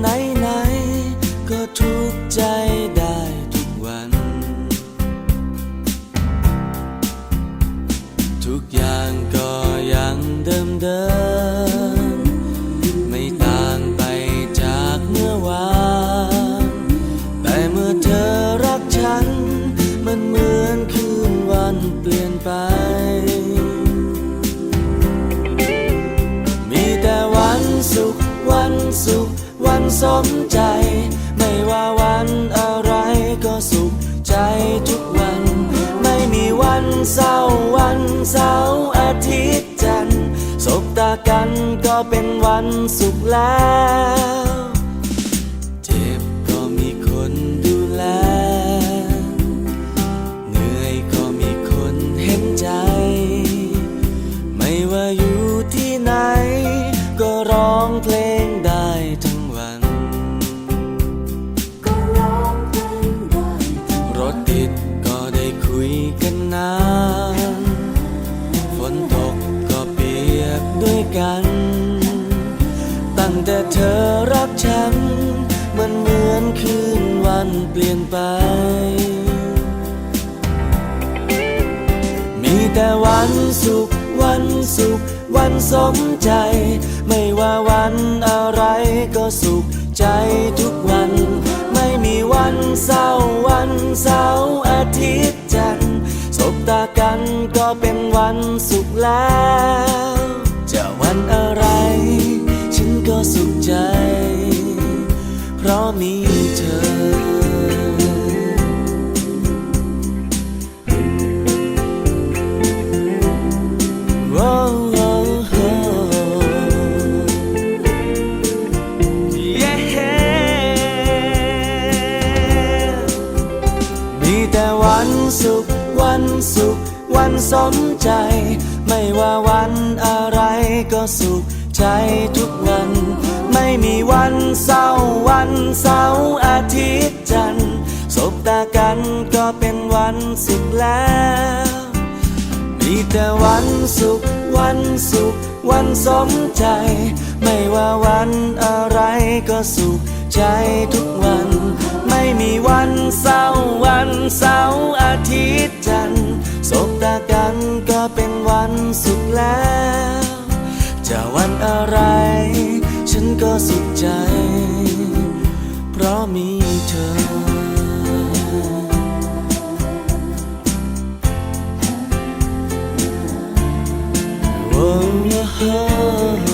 ไหนไหนๆก็ทุกใจได้ทุกวัน ทุกอย่างก็ยังเดิมเดิมไม่ต่างไปจากเมื่อวาน แต่เมื่อเธอรักฉัน มันเหมือนคืนวันเปลี่ยนไปมีแต่วันสุขวันสุข วันสมใจ ไม่ว่าวันอะไรก็สุขใจทุกวัน ไม่มีวันเศร้าวันเสาร์อาทิตย์จันทร์สบตากันก็เป็นวันสุขแล้วเจ็บก็มีคนดูแล เหนื่อยก็มีคนเห็นใจ ไม่ว่าอยู่ที่ไหน ก็ร้องเพลงได้ทั้ง กัน ตั้งแต่เธอรักฉัน มันเหมือนคืนวันเปลี่ยนไป มีแต่วันสุขวันสุขวันสมใจ ไม่ว่าวันอะไรก็สุขใจทุกวัน ไม่มีวันเศร้าวันเสาร์อาทิตย์จันทร์สบตากันก็เป็นวันสุขแล้ว สุข วันสุข วันสมใจ ไม่ว่าวันอะไรก็สุขใจทุกวัน ไม่มีวันเศร้าวันเสาร์อาทิตย์จันทร์สบตากันก็เป็นวันสุขแล้วมีแต่วันสุข วันสุข วันสมใจ ไม่ว่าวันอะไรก็สุขใจทุกวัน ไม่มีวันเศร้า แล้ว จะวันอะไร ฉันก็สุขใจ เพราะมีเธอ Oh, yeah.